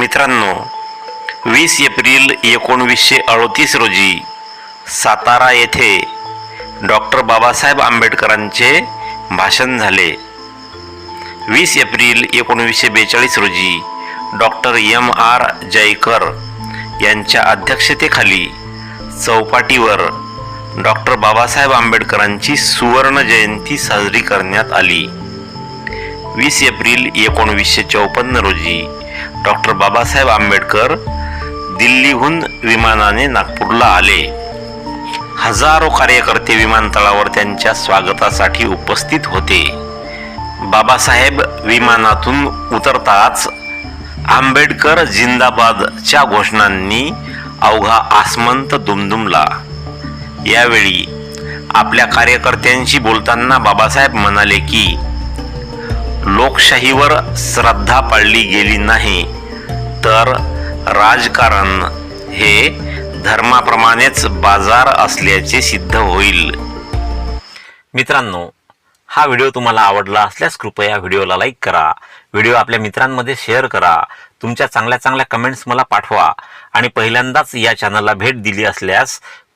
मित्रांनो वीस एप्रिल एकोणवीसशे अडोतीस रोजी सातारा येथे डॉक्टर बाबासाहेब आंबेडकरांचे भाषण झाले. वीस एप्रिल एकोणवीसशे बेचाळीस रोजी डॉक्टर एम आर जयकर यांच्या अध्यक्षतेखाली चौपाटीवर डॉक्टर बाबासाहेब आंबेडकरांची सुवर्ण जयंती साजरी करण्यात आली. वीस एप्रिल एकोणवीसशे चौपन्न रोजी डॉक्टर बाबासाहेब आंबेडकर दिल्लीहून विमानाने नागपूरला आले. हजारो कार्यकर्ते विमानतळावर त्यांच्या स्वागतासाठी उपस्थित होते. बाबासाहेब विमानातून उतरताच आंबेडकर जिंदाबादच्या घोषणांनी अवघा आसमंत दुमदुमला. यावेळी आपल्या कार्यकर्त्यांशी बोलताना बाबासाहेब म्हणाले की लोकशाहीवर श्रद्धा पाळली गेली नाही तर राजकारण हे धर्माप्रमाणेच बाजार असल्याचे सिद्ध होईल. मित्रांनो हा व्हिडिओ तुम्हाला आवडला असल्यास कृपया व्हिडिओला लाईक करा व्हिडिओ आपल्या मित्रांमध्ये शेअर करा तुमच्या चांगल्या चांगल्या कमेंट्स मला पाठवा आणि पहिल्यांदाच या चॅनलला भेट दिली असल्यास